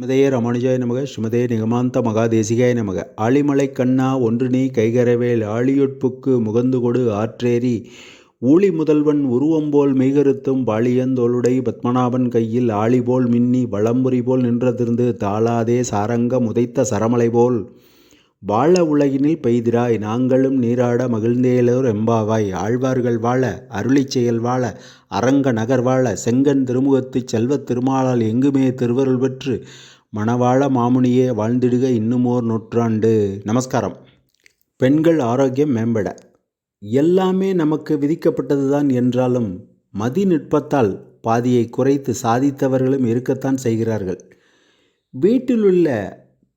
ஸ்ரீமதே ராமானுஜாய நமக ஸ்ரீமதே நிகமாந்த மகாதேசிகாய நமக. ஆழிமலை கண்ணா ஒன்று நீ கைகரவேல் ஆழியொட்புக்கு முகந்து கொடு ஆற்றேரி ஊழி முதல்வன் உருவம்போல் மெய்கருத்தும் பாளியந்தோளுடை பத்மநாபன் கையில் ஆழிபோல் மின்னி வளம்புரி போல் நின்றதிருந்து தாளாதே சாரங்க முதைத்த சரமலை போல் வாழ உலகினில் பெய்திராய் நாங்களும் நீராட மகிழ்ந்தேலோர் எம்பாவாய். ஆழ்வார்கள் வாழ அருளிச் செயல் வாழ அரங்க நகர் வாழ செங்கன் திருமுகத்துச் செல்வத் திருமாலால் எங்குமே திருவருள் பெற்று மணவாழ மாமுனியே வாழ்ந்திடுக இன்னுமோர் நூற்றாண்டு. நமஸ்காரம். பெண்கள் ஆரோக்கியம் மேம்பட. எல்லாமே நமக்கு விதிக்கப்பட்டதுதான் என்றாலும் மதி நுட்பத்தால் பாதியை குறைத்து சாதித்தவர்களும் இருக்கத்தான் செய்கிறார்கள். வீட்டிலுள்ள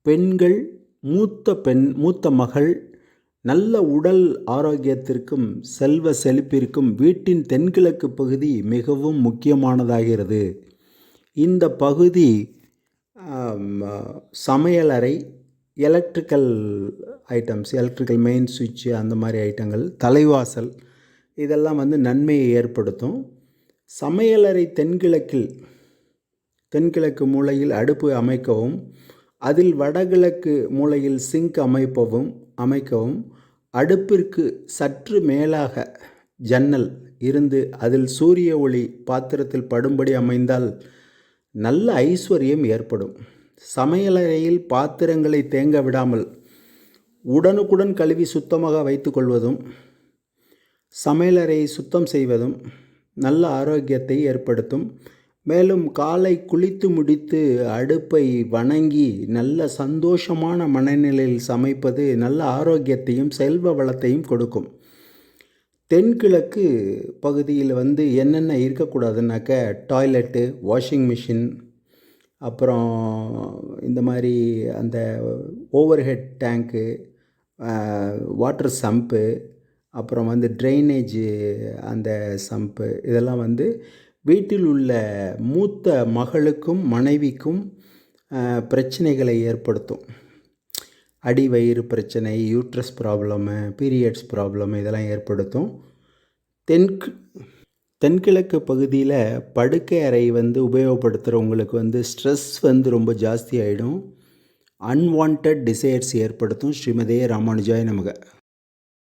பெண்கள் மூத்த பெண் மூத்த மகள் நல்ல உடல் ஆரோக்கியத்திற்கும் செல்வ செழிப்பிற்கும் வீட்டின் தென்கிழக்கு பகுதி மிகவும் முக்கியமானதாகிறது. இந்த பகுதி சமையலறை எலக்ட்ரிக்கல் ஐட்டம்ஸ் எலக்ட்ரிக்கல் மெயின் சுவிட்சு அந்த மாதிரி ஐட்டங்கள் தலைவாசல் இதெல்லாம் வந்து நன்மையை ஏற்படுத்தும். சமையலறை தென்கிழக்கில் தென்கிழக்கு மூலையில் அடுப்பு அமைக்கவும் அதில் வடகிழக்கு மூலையில் சிங்க் அமைப்பவும் அமைக்கவும் அடுப்பிற்கு சற்று மேலாக ஜன்னல் இருந்து அதில் சூரிய ஒளி பாத்திரத்தில் படும்படி அமைந்தால் நல்ல ஐஸ்வர்யம் ஏற்படும். சமையலறையில் பாத்திரங்களை தேங்க விடாமல் உடனுக்குடன் கழுவி சுத்தமாக வைத்துக்கொள்வதும் சமையலறையை சுத்தம் செய்வதும் நல்ல ஆரோக்கியத்தை ஏற்படுத்தும். மேலும் காலை குளித்து முடித்து அடுப்பை வணங்கி நல்ல சந்தோஷமான மனநிலையில் சமைப்பது நல்ல ஆரோக்கியத்தையும் செல்வ வளத்தையும் கொடுக்கும். தென்கிழக்கு பகுதியில் வந்து என்னென்ன இருக்கக்கூடாதுனாக்க டாய்லெட்டு வாஷிங் மிஷின் அப்புறம் இந்த மாதிரி அந்த ஓவர் ஹெட் டேங்க்கு வாட்டர் சம்ப்பு அப்புறம் வந்து ட்ரைனேஜு அந்த சம்ப்பு இதெல்லாம் வந்து வீட்டில் உள்ள மூத்த மகளுக்கும் மனைவிக்கும் பிரச்சனைகளை ஏற்படுத்தும். அடி வயிறு பிரச்சனை யூட்ரஸ் ப்ராப்ளமு பீரியட்ஸ் ப்ராப்ளம் இதெல்லாம் ஏற்படுத்தும். தென்கு தென்கிழக்கு பகுதியில் படுக்கை அறை வந்து உபயோகப்படுத்துகிறவங்களுக்கு வந்து ஸ்ட்ரெஸ் வந்து ரொம்ப ஜாஸ்தி ஆகிடும் அன்வான்ட் டிசைர்ஸ் ஏற்படுத்தும். ஸ்ரீமதே ராமானுஜாய் நமக.